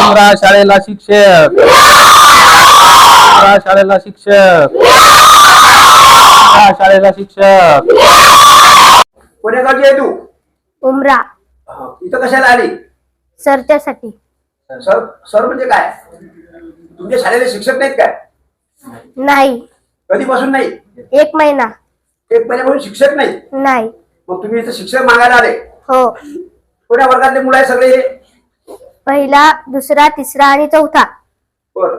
उमरा शाळेला शिक्षक. उमरा शाळेला शिक्षक. उमरा शाळेला शिक्षक. कोण्या गावची आहे तू? उमरा. हा, इथं कशाला आली? सरच्यासाठी सर सर म्हणजे काय? तुमच्या शाळेचे शिक्षक नाहीत काय? नाही. कधीपासून नाही? एक महिना. एक महिन्यापासून शिक्षक नाही? नाही. मग तुम्ही इथं शिक्षक मागायला आले? हो. कोण्या वर्गातले मुलं आहे सगळे पहिला दुसरा तिसरा आणि चौथा. बरं.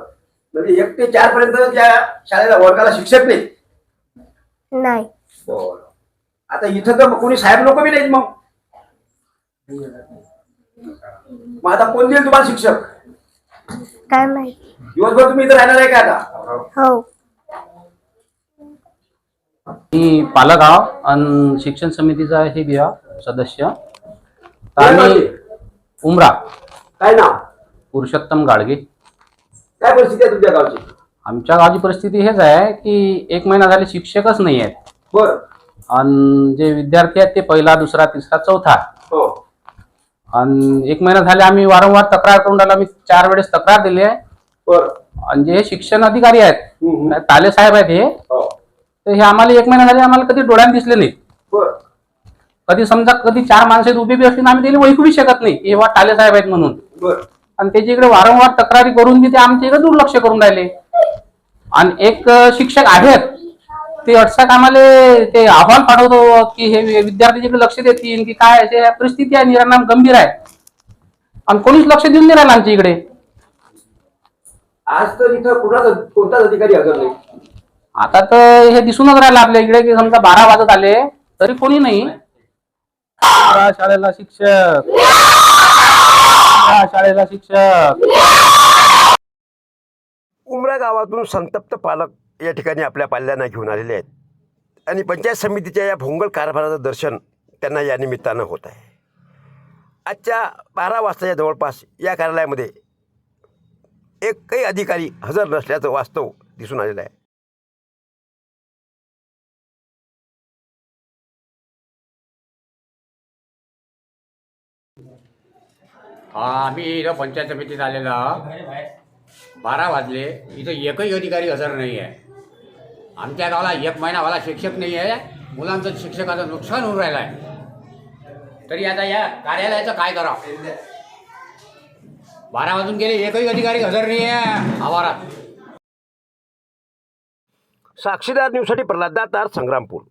म्हणजे एक ते चार पर्यंत त्या शाळेला वर्गाला शिक्षक नाही नाही. बरं. आता इथं तर कोणी साहेब लोक बी नाहीत मग? मग आता कोण देईल तुम्हाला शिक्षक? काय माहिती. दिवसभर तुम्ही इथं राहणार आहे का आता? हो. मी पालक आहो आणि शिक्षण समितीचा हे बी आहो सदस्य. आम्ही? उमरा. काय नाव? पुरुषोत्तम गाडगे. काय परिस्थिती आहे तुमच्या गावची? आमच्या गावची परिस्थिती हेच आहे की एक महिना झाले शिक्षकच नाही आहेत. बर. आणि जे विद्यार्थी आहेत ते पहिला दुसरा तिसरा चौथा. हो. आणि एक महिना झाले आम्ही वारंवार तक्रार करून राहिलो. आम्ही चार वेळेस तक्रार दिली आहे. बर. आणि जे शिक्षण अधिकारी आहेत हम्म. ताले साहेब आहेत हे हो. तर हे आम्हाला एक महिना झाले आम्हाला कधी डोळ्यात दिसले नाही. बर. कधी समजा कधी चार माणसं उभी बी असली ना आम्ही त्याला ओळखू शकत नाही. हे टाले साहेब आहेत म्हणून. आणि त्याच्या इकडे वारंवार तक्रारी करून बी ते आमच्या इकडे दुर्लक्ष करून राहिले. आणि एक शिक्षक आहेत ते अटसाक आम्हाला ते अहवाल पाठवतो की हे विद्यार्थी इकडे लक्ष देतील की काय ते परिस्थिती आहे निराणाम गंभीर आहे. आणि कोणीच लक्ष देऊन नाही राहिलं आमच्या इकडे. आज तर इथं कुणाचा कोणताच अधिकारी हजर नाही. आता तर हे दिसूनच राहिलं आपल्या इकडे की समजा बारा वाजत आले तरी कोणी नाही. या शाळेला शिक्षक. या शाळेला शिक्षक. उमरा गावातून संतप्त पालक या ठिकाणी आपल्या पाल्यांना घेऊन आलेले आहेत. आणि पंचायत समितीच्या या भोंगल कारभाराचं दर्शन त्यांना या निमित्तानं होत आहे. आजच्या बारा वाजताच्या जवळपास या कार्यालयामध्ये एकही अधिकारी हजर नसल्याचं वास्तव दिसून आलेलं आहे. हा आम्ही इथं पंचायत समितीत आलेलो आहोत. बारा वाजले. इथं एकही अधिकारी हजर नाही आहे. आमच्या गावाला एक महिना मला शिक्षक नाही आहे. मुलांचं शिक्षकाचं नुकसान होऊन राहिलं आहे तरी आता या कार्यालयाचं काय करावं? बारा वाजून गेले एकही अधिकारी हजर नाही आहे. आवारात. साक्षीदार न्यूजसाठी प्रल्हाद दातार संग्रामपूर.